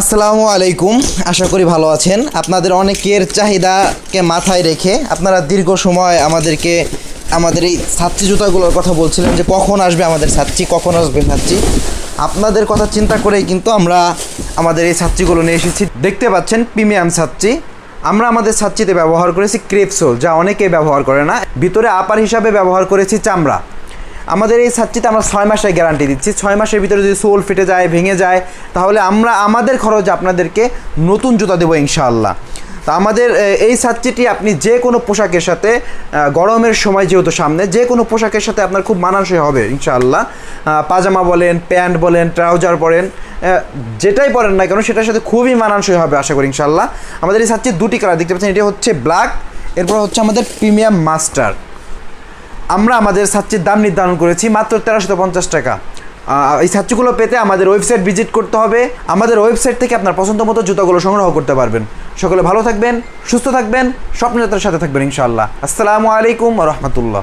আসসালামু আলাইকুম। আশা করি ভালো আছেন। আপনাদের অনেকের চাহিদাকে মাথায় রেখে আপনারা দীর্ঘ সময় আমাদেরকে, আমাদের এই ছাত্রী জুতাগুলোর কথা বলছিলেন যে কখন আসবে আমাদের ছাত্রী, কখন আসবে ছাত্রী। আপনাদের কথা চিন্তা করেই কিন্তু আমরা আমাদের এই ছাত্রীগুলো নিয়ে এসেছি। দেখতে পাচ্ছেন প্রিমিয়াম ছাত্রী। আমরা আমাদের ছাত্রীতে ব্যবহার করেছি ক্রেপসোল যা অনেকেই ব্যবহার করে না। ভিতরে আপার হিসাবে ব্যবহার করেছি চামড়া। আমাদের এই ছাত্রীতে আমরা ছয় মাসের গ্যারান্টি দিচ্ছি। ছয় মাসের ভিতরে যদি সোল ফেটে যায়, ভেঙে যায়, তাহলে আমরা আমাদের খরচ আপনাদেরকে নতুন জুতা দেবো ইনশাআল্লাহ। তা আমাদের এই ছাত্রীটি আপনি যে কোনো পোশাকের সাথে গরমের সময় যেহেতু সামনে, যে কোনো পোশাকের সাথে আপনার খুব মানানসই হবে ইনশাআল্লাহ। পাজামা বলেন, প্যান্ট বলেন, ট্রাউজার পরেন যেটাই পরেন না কেন, সেটার সাথে খুবই মানানসই হবে আশা করি ইনশাআল্লাহ। আমাদের এই ছাত্রীর দুটি কালার দেখতে পাচ্ছেন, এটি হচ্ছে ব্ল্যাক এরপর হচ্ছে আমাদের প্রিমিয়াম মাস্টার আমরা আমাদের ছাত্রীর দাম নির্ধারণ করেছি মাত্র তেরোশো পঞ্চাশ টাকা। এই ছাত্রীগুলো পেতে আমাদের ওয়েবসাইট ভিজিট করতে হবে। আমাদের ওয়েবসাইট থেকে আপনার পছন্দ মতো জুতাগুলো সংগ্রহ করতে পারবেন। সকলে ভালো থাকবেন, সুস্থ থাকবেন, স্বপ্নযাত্রার সাথে থাকবেন ইনশাআল্লাহ। আসসালামু আলাইকুম রহমতুল্লাহ।